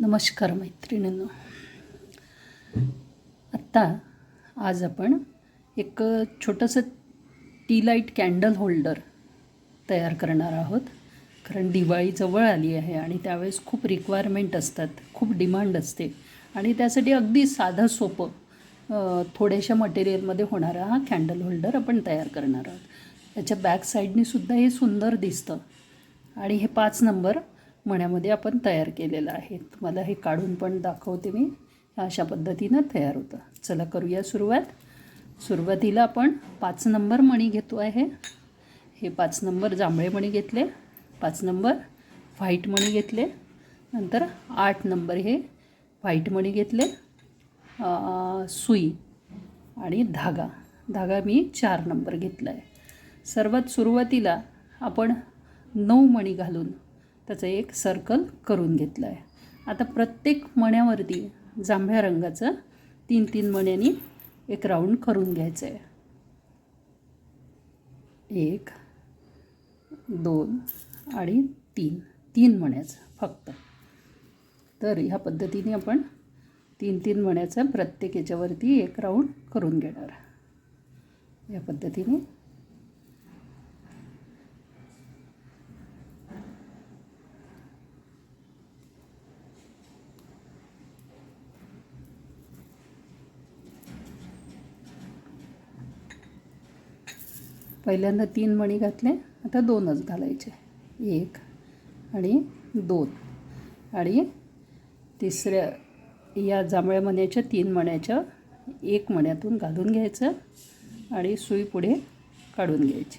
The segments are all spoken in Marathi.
नमस्कार मैत्रिणींनो. आत्ता आज आपण एक छोटंसं टी लाइट कॅन्डल होल्डर तयार करणार आहोत. कारण दिवाळी जवळ आली आहे आणि त्यावेळेस खूप रिक्वायरमेंट असतात खूप डिमांड असते. आणि त्यासाठी अगदी साधं सोपं थोड्याशा मटेरियलमध्ये होणारा हा कॅन्डल होल्डर आपण तयार करणार आहोत. त्याच्या बॅक साईडनेसुद्धा हे सुंदर दिसतं. आणि हे पाच नंबर मण्यामध्ये आपण तयार केलेलं आहे. तुम्हाला हे काढून पण दाखवते मी. अशा पद्धतीनं तयार होतं. चला करूया सुरुवात. सुरुवातीला आपण पाच नंबर मणी घेतो आहे. हे पाच नंबर जांभळे मणी घेतले. पाच नंबर व्हाईट मणी घेतले. नंतर आठ नंबर हे व्हाईट मणी घेतले. सुई आणि धागा. धागा मी चार नंबर घेतला आहे सर्वात सुरुवातीला आपण नऊ मणी घालून त्याचं एक सर्कल करून घेतलं आहे आता प्रत्येक मण्यावरती जांभळ्या रंगाचं तीन तीन मण्यांनी एक राऊंड करून घ्यायचं आहे एक दोन आणि तीन. तीन मण्याचं फक्त. तर ह्या पद्धतीने आपण तीन तीन मण्याचा प्रत्येक याच्यावरती एक राऊंड करून घेणार. या पद्धतीने पहिल्यांदा तीन मणी घातले आता दोनच घालायचे. एक आणि दोन. आणि तिसऱ्या या जांभळ्या मण्याच्या तीन मण्याच्या एक मण्यातून घालून घ्यायचं आणि सुई पुढे काढून घ्यायची.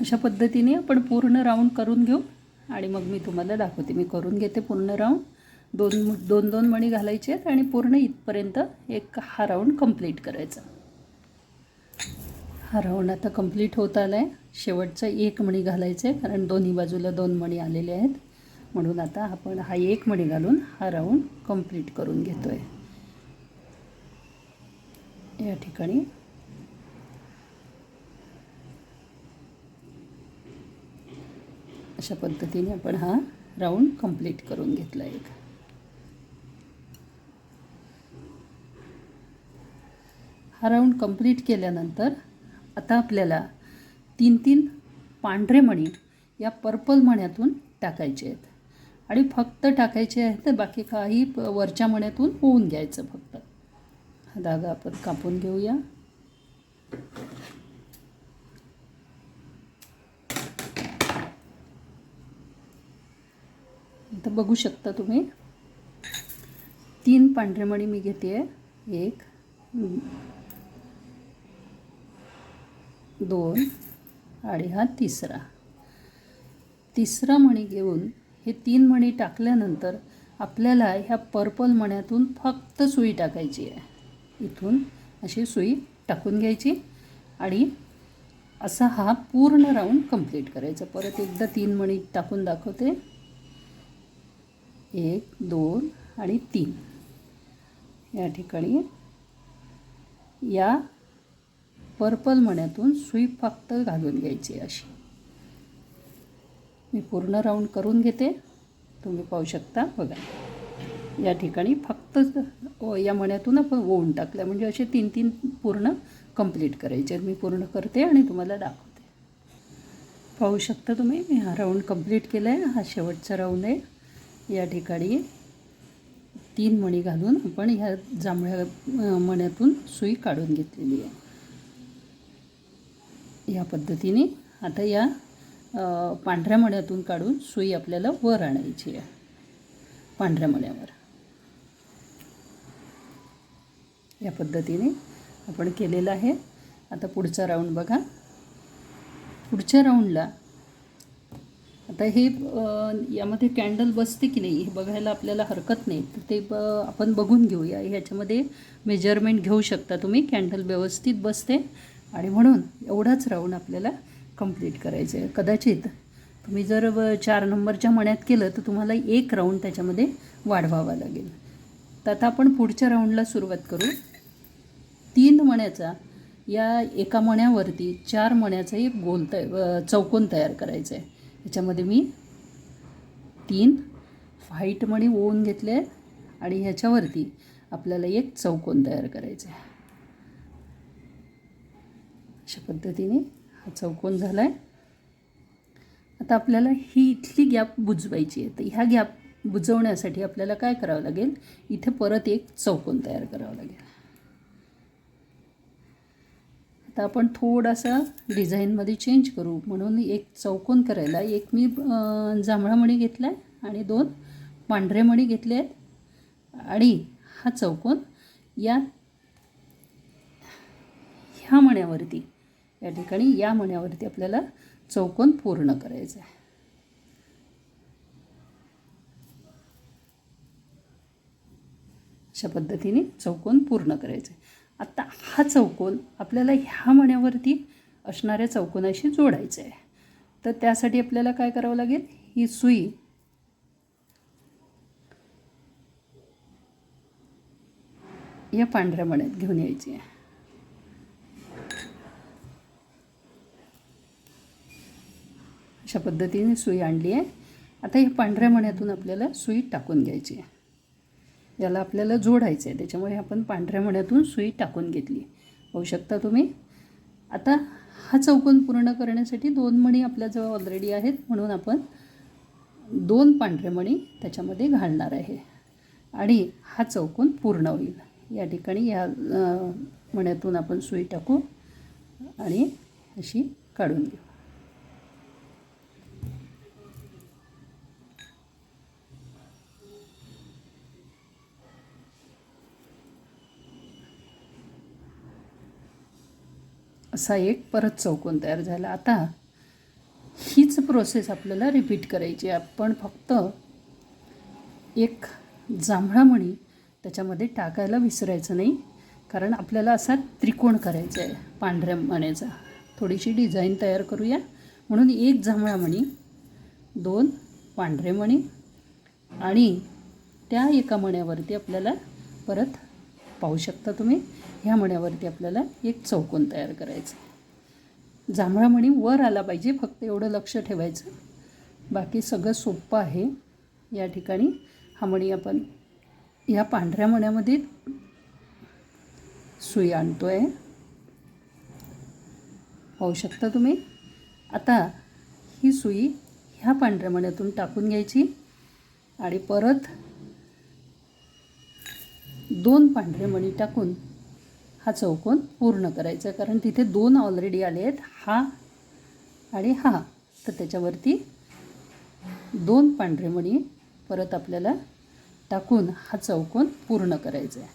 अशा पद्धतीने आपण पूर्ण राऊंड करून घेऊ आणि मग मी तुम्हाला दाखवते. मी करून घेते पूर्ण राऊंड. दोन दोन दोन मणी घालायचे आहेत आणि पूर्ण इथपर्यंत एक हा राऊंड कंप्लीट करायचा. हा राऊंड आता कंप्लीट होत आला आहे शेवटचा एक मणी घालायचं आहे कारण दोन्ही बाजूला दोन मणी आलेले आहेत. म्हणून आता आपण हा एक मणी घालून हा राऊंड कंप्लीट करून घेतो आहे या ठिकाणी. अशा पद्धतीने आपण हा राऊंड कंप्लीट करून घेतला एक. हा राऊंड कंप्लीट केल्यानंतर आता आपल्याला तीन तीन पांढरे मणी या पर्पल मण्यातून टाकायचे आहेत. आणि फक्त टाकायचे आहेत तर बाकी काही वरच्या मण्यातून होऊन घ्यायचं फक्त. हा धागा आपण कापून घेऊया. इथं बघू शकता तुम्ही. तीन पांढरे मणी मी घेते. आहे एक दोन आणि हा तिसरा. तिसरा मणी घेऊन हे तीन मणी टाकल्यानंतर आपल्याला ह्या पर्पल मण्यातून फक्त सुई टाकायची आहे. इथून अशी सुई टाकून घ्यायची आणि असा हा पूर्ण राऊंड कंप्लीट करायचा. परत एकदा तीन मणी टाकून दाखवते. एक दोन आणि तीन. या ठिकाणी या पर्पल मण्यातून सुई फक्त घालून घ्यायची अशी. मी पूर्ण राऊंड करून घेते. तुम्ही पाहू शकता. बघा. या ठिकाणी फक्त या मण्यातून आपण ओवून टाकलं. म्हणजे असे तीन तीन पूर्ण कंप्लीट करायचे. मी पूर्ण करते आणि तुम्हाला दाखवते. पाहू शकता तुम्ही मी हा राऊंड कंप्लीट केला आहे हा शेवटचा राऊंड आहे. या ठिकाणी तीन मणी घालून आपण ह्या जांभळ्या मण्यातून सुई काढून घेतलेली आहे. या पद्धतीने आता या पांढऱ्या मण्यातून काढून सुई आपल्याला वर आणायची आहे. पांढऱ्या मण्यावर या पद्धतीने आपण केलेलं आहे. आता पुढचा राऊंड बघा. पुढच्या राऊंडला आता हे यामध्ये कॅन्डल बसते की नाही हे बघायला आपल्याला हरकत नाही. तर ते ब आपण बघून घेऊया. ह्याच्यामध्ये मेजरमेंट घेऊ शकता तुम्ही. कॅन्डल व्यवस्थित बसते. आणि म्हणून एवढाच राऊंड आपल्याला कंप्लीट करायचं आहे. कदाचित तुम्ही जर चार नंबरच्या मण्यात केलं तर तुम्हाला एक राऊंड त्याच्यामध्ये वाढवावा लागेल. तर आता आपण पुढच्या राऊंडला सुरुवात करू. तीन मण्याचा या एका मण्यावरती चार मण्याचा एक गोल तय चौकोन तयार करायचा आहे. याच्यामध्ये मी तीन व्हाईट मणी ओवून घेतले आणि ह्याच्यावरती आपल्याला एक चौकोन तयार करायचा आहे. अशा पद्धतीने हा चौकोन झाला आहे आता आपल्याला ही इथली गॅप बुजवायची आहे. तर ह्या गॅप बुजवण्यासाठी आपल्याला काय करावं लागेल? इथे परत एक चौकोन तयार करावा लागेल. आता आपण थोडासा डिझाईनमध्ये चेंज करू. म्हणून एक चौकोन करायला एक मी जांभळा मणी घेतला आहे आणि दोन पांढरे मणी घेतले आहेत. आणि हा चौकोन या ह्या मण्यावरती या ठिकाणी या मण्यावरती आपल्याला चौकोन पूर्ण करायचं आहे. अशा पद्धतीने चौकोन पूर्ण करायचे आता हा चौकोन आपल्याला ह्या मण्यावरती असणाऱ्या चौकोनाशी जोडायचं आहे तर त्यासाठी आपल्याला काय करावं लागेल? ही सुई या पांढऱ्या मण्यात घेऊन यायची आहे. अशा पद्धतीने सुई आणली आहे. आता ही पांढऱ्या मण्यातून आपल्याला सुई टाकून घ्यायची आहे. याला आपल्याला जोडायचं आहे. त्याच्यामुळे आपण पांढऱ्या मण्यातून सुई टाकून घेतली होऊ शकता तुम्ही. आता हा चौकोन पूर्ण करण्यासाठी दोन मणी आपल्याजवळ ऑलरेडी आहेत. म्हणून आपण दोन पांढरे मणी त्याच्यामध्ये घालणार आहे. आणि हा चौकोन पूर्ण होईल. या ठिकाणी या मण्यातून आपण सुई टाकू आणि अशी काढून घेऊ. असा एक परत चौकोन तयार झाला. आता हीच प्रोसेस आपल्याला रिपीट करायची आहे. आपण फक्त एक जांभळा मणी त्याच्यामध्ये टाकायला विसरायचं नाही. कारण आपल्याला असा त्रिकोण करायचा आहे पांढऱ्या मण्याचा थोडीशी डिझाईन तयार करूया. म्हणून एक जांभळा मणी दोन पांढरे मणी आणि त्या एका मण्यावरती आपल्याला परत पाहू शकता तुम्ही. ह्या मण्यावरती आपल्याला एक चौकोन तयार करायचं. जांभळा मणी वर आला पाहिजे फक्त एवढं लक्ष ठेवायचं. बाकी सगळं सोपं आहे. या ठिकाणी हा मणी आपण या पांढऱ्या मण्यामध्ये सुई आणतो आहे पाहू शकता तुम्ही. आता ही सुई ह्या पांढऱ्या मण्यातून टाकून घ्यायची आणि परत दोन पांढरे मणी टाकून हा चौकोन पूर्ण करायचा कारण तिथे दोन ऑलरेडी आले आहेत. हा आणि हा. तर त्याच्यावरती दोन पांढरे मणी परत आपल्याला टाकून हा चौकोन पूर्ण करायचा आहे.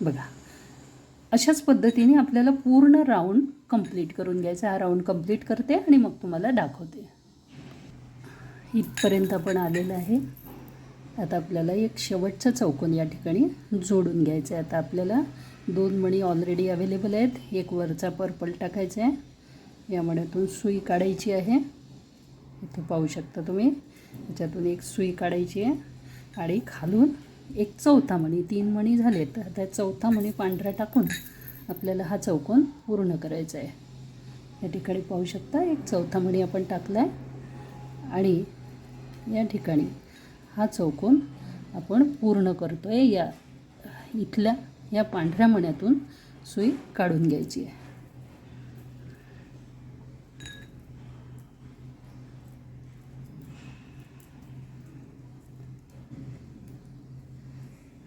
बघा. अशाच पद्धतीने आपल्याला पूर्ण राऊंड कंप्लीट करून घ्यायचा हा राऊंड कंप्लीट करते आणि मग तुम्हाला दाखवते. इथपर्यंत आपण आलेलं आहे. आता आपल्याला एक शेवटचा चौकोन या ठिकाणी जोडून घ्यायचा आहे आता आपल्याला दोन मणी ऑलरेडी अवेलेबल आहेत. एक वरचा पर्पल टाकायचा आहे या मण्यातून सुई काढायची आहे. इथे पाहू शकता तुम्ही. याच्यातून एक सुई काढायची आहे. आणि खालून एक चौथा मणी तीन मणी झाले तर त्या चौथा मणी पांढरा टाकून आपल्याला हा चौकोन पूर्ण करायचा आहे या ठिकाणी पाहू शकता एक चौथा मणी आपण टाकला आहे आणि या ठिकाणी हा चौकोन आपण पूर्ण करतो आहे या इथल्या या पांढऱ्या मण्यातून सुई काढून घ्यायची आहे.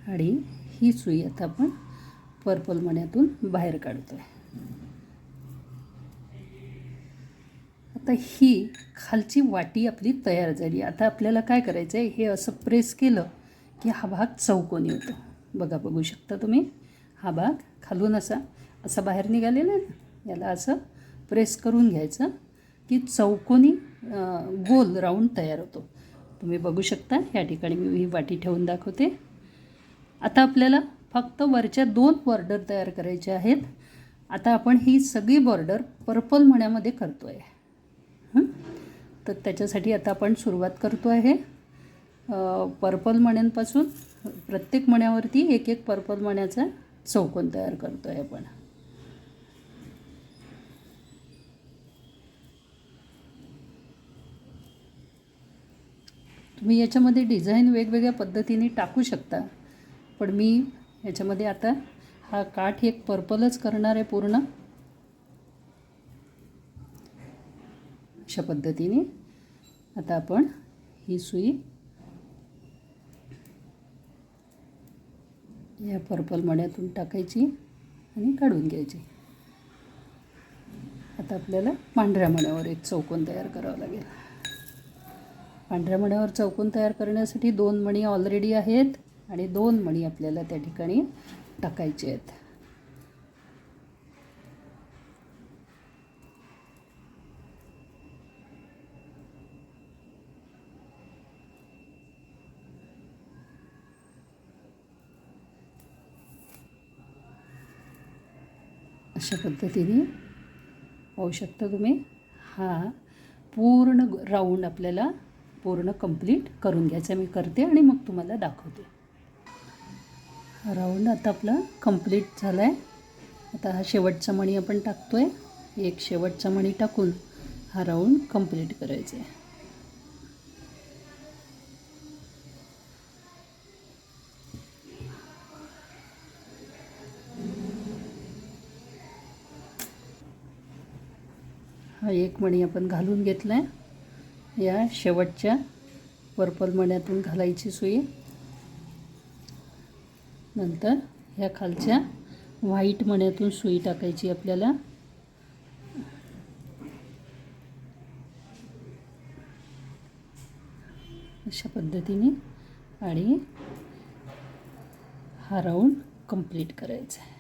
आणि ही सुई आता आपण पर्पल मण्यातून बाहेर काढतो आहे आता ही खालची वाटी आपली तयार झाली. आता आपल्याला काय करायचं आहे हे असं प्रेस केलं की हा भाग चौकोनी होतो. बघा बघू शकता तुम्ही? हा भाग खालून असा असा बाहेर निघालेला आहे ना? याला असं प्रेस करून घ्यायचं की चौकोनी गोल राऊंड तयार होतो. तुम्ही बघू शकता या ठिकाणी मी ही वाटी ठेवून दाखवते. आता आपल्याला फक्त वरच्या दोन बॉर्डर तयार करायच्या आहेत. आता आपण ही सगळी बॉर्डर पर्पल मण्यामध्ये करतो आहे तर त्याच्यासाठी आता आपण सुरुवात करतो आहे. पर्पल मण्यांपासून प्रत्येक मण्यावरती एक एक पर्पल मण्याचा चौकोन तयार करतो आहे आपण. तुम्ही याच्यामध्ये डिझाईन वेगवेगळ्या पद्धतीने टाकू शकता. पण मी याच्यामध्ये आता हा काठ एक पर्पलच करणार आहे पूर्ण. अशा पद्धतीने. आता आपण ही सुई या पर्पल मण्यातून टाकायची आणि काढून घ्यायची. आता आपल्याला पांढऱ्या मण्यावर एक चौकोन तयार करावं लागेल. पांढऱ्या मण्यावर चौकोन तयार करण्यासाठी दोन मणी ऑलरेडी आहेत आणि दोन मणी आपल्याला त्या ठिकाणी टाकायचे आहेत. अशा पद्धतीने पाहू शकता तुम्ही. हा पूर्ण राऊंड आपल्याला पूर्ण कंप्लीट करून घ्यायचा मी करते आणि मग तुम्हाला दाखवते. हा राऊंड आता आपला कंप्लीट झाला आहे आता हा शेवटचा मणी आपण टाकतो आहे एक शेवटचा मणी टाकून हा राऊंड कंप्लीट करायचा आहे. एक मणी आपण घालून घेतला आहे या शेवटच्या पर्पल मण्यातून घालायची सुई. नंतर ह्या खालच्या व्हाईट मण्यातून सुई टाकायची आपल्याला. अशा पद्धतीने आणि हा राऊंड कंप्लीट करायचा आहे.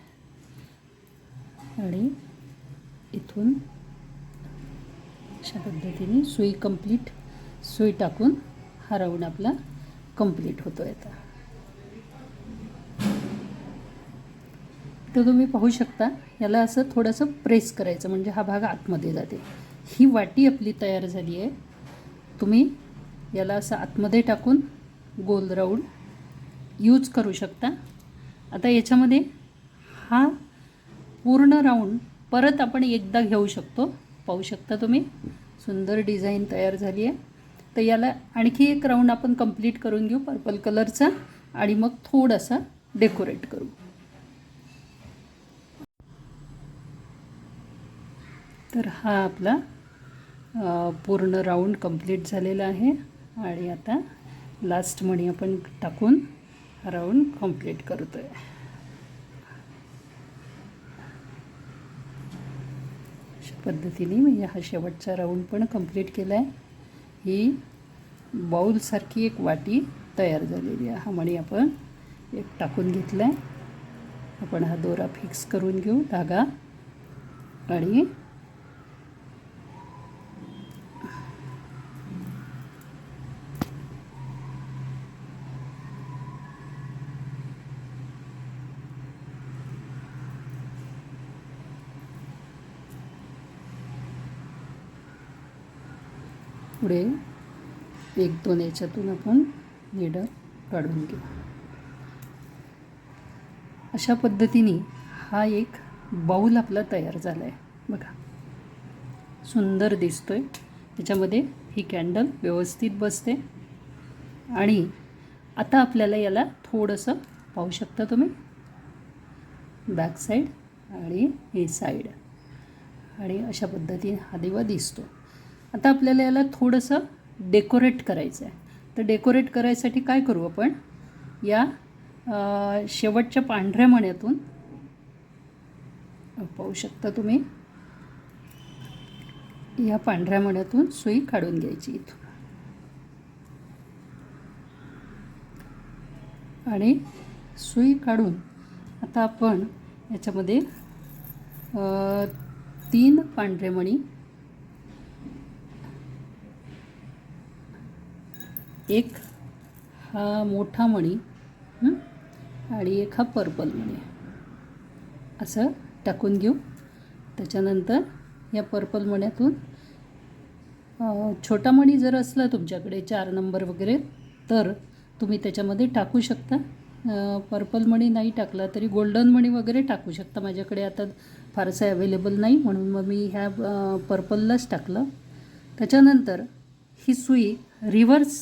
आणि इथून अशा पद्धतीने सुई कंप्लीट सुई टाकून हा राऊंड आपला कंप्लीट होतो आता. तर तुम्ही पाहू शकता याला असं थोडंसं प्रेस करायचं म्हणजे हा भाग आतमध्ये जाते. ही वाटी आपली तयार झाली आहे. तुम्ही याला असं आतमध्ये टाकून गोल राऊंड यूज करू शकता. आता याच्यामध्ये हा पूर्ण राऊंड परत आपण एकदा घेऊ शकतो. पाहू शकता तुम्ही. सुंदर डिझाईन तयार झाली आहे. तर याला आणखी एक राऊंड आपण कंप्लीट करून घेऊ पर्पल कलरचा आणि मग थोडासा डेकोरेट करू. तर हा आपला पूर्ण राऊंड कंप्लीट झालेला आहे. आणि आता लास्ट मणी आपण टाकून हा राऊंड कंप्लीट करतो आहे अशा पद्धतीने म्हणजे हा शेवटचा राऊंड पण कंप्लीट केला आहे ही बाऊलसारखी एक वाटी तयार झालेली आहे. हा मणी आपण एक टाकून घेतला आहे आपण हा दोरा फिक्स करून घेऊ धागा. आणि पुढे एक दोन याच्यातून आपण निडर काढून घेऊ. अशा पद्धतीने हा एक बाऊल आपला तयार झाला आहे बघा. सुंदर दिसतोय. त्याच्यामध्ये ही कॅन्डल व्यवस्थित बसते. आणि आता आपल्याला याला थोडंसं पाहू शकता तुम्ही? बॅक साईड आणि हे साईड आणि अशा पद्धतीने हा दिवा दिसतो. आता आपल्याला याला थोडंसं डेकोरेट करायचं आहे तर डेकोरेट करायसाठी काय करू आपण? या शेवटच्या पांढऱ्या मण्यातून पाहू शकता तुम्ही. या पांढऱ्या मण्यातून सुई काढून घ्यायची इथून. आणि सुई काढून आता आपण याच्यामध्ये तीन पांढरे मणी एक हा मोठा मणी आणि एक हा पर्पल मणी असं टाकून घेऊ. त्याच्यानंतर या पर्पल मण्यातून छोटा मणी जर असला तुमच्याकडे चार नंबर वगैरे तर तुम्ही त्याच्यामध्ये टाकू शकता. पर्पल मणी नाही टाकला तरी गोल्डन मणी वगैरे टाकू शकता. माझ्याकडे आता फारसं अवेलेबल नाही म्हणून मग मी ह्या पर्पललाच टाकलं. त्याच्यानंतर ही सुई रिव्हर्स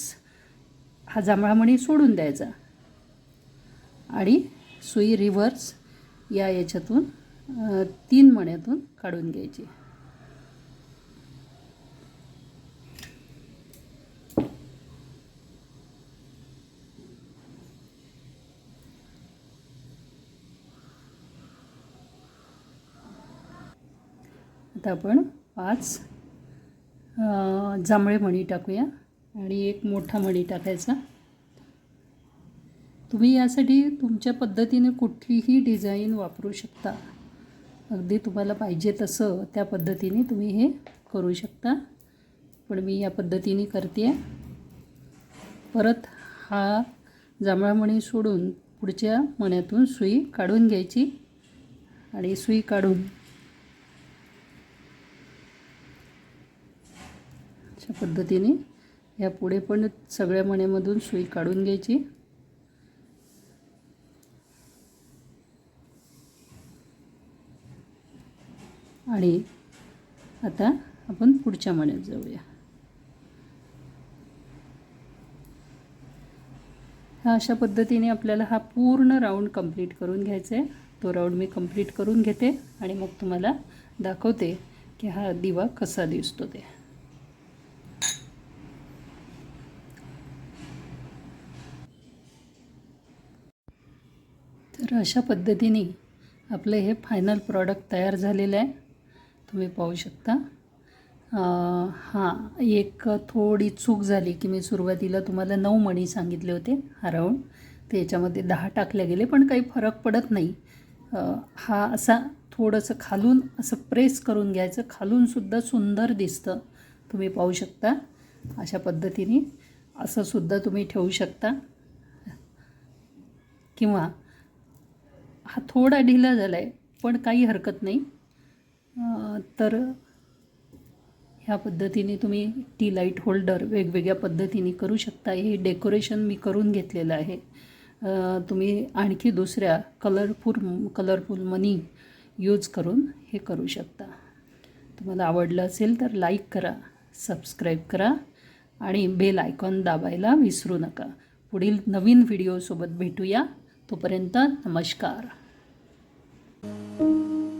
हा जांभळामणी सोडून द्यायचा. आणि सुई रिव्हर्स या याच्यातून तीन मण्यातून काढून घ्यायची. आता आपण पाच जांभळे मणी टाकूया. आणि एक मोठा मणी टाकायचा. तुम्ही यासाठी तुमच्या पद्धतीने कुठलीही डिझाईन वापरू शकता. अगदी तुम्हाला पाहिजे तसं त्या पद्धतीने तुम्ही हे करू शकता. पण मी या पद्धतीने करते परत हा जांभळा मणी सोडून पुढच्या मण्यातून सुई काढून घ्यायची आणि सुई काढून अशा पद्धतीने ह्या पुढे पण सगळ्या मण्यामधून सुई काढून घ्यायची. आणि आता आपण पुढच्या मण्यात जाऊया. हा अशा पद्धतीने आपल्याला हा पूर्ण राऊंड कंप्लीट करून घ्यायचा आहे. तो राऊंड मी कंप्लीट करून घेते आणि मग तुम्हाला दाखवते की हा दिवा कसा दिसतो ते तर अशा पद्धतीने आपलं हे फायनल प्रॉडक्ट तयार झालेलं आहे. तुम्ही पाहू शकता. हां एक थोडी चूक झाली की मी सुरुवातीला तुम्हाला नऊ मणी सांगितले होते हरवून. ते याच्यामध्ये दहा टाकले गेले पण काही फरक पडत नाही. हा असा थोडंसं खालून असं प्रेस करून घ्यायचं. खालूनसुद्धा सुंदर दिसतं. तुम्ही पाहू शकता. अशा पद्धतीने असं सुद्धा तुम्ही ठेवू शकता. किंवा हा थोडा ढिला झाला आहे पण काही हरकत नाही. तर ह्या पद्धतीने तुम्ही टी लाइट होल्डर वेगवेगळ्या पद्धतीने करू शकता. हे डेकोरेशन मी करून घेतलेलं आहे. तुम्ही आणखी दुसऱ्या कलरफुल कलरफुल मनी यूज करून हे करू शकता. तुम्हाला आवडलं असेल तर लाईक करा सबस्क्राईब करा आणि बेल आयकॉन दाबायला विसरू नका. पुढील नवीन व्हिडिओसोबत भेटूया. तोपर्यंत नमस्कार. Thank you.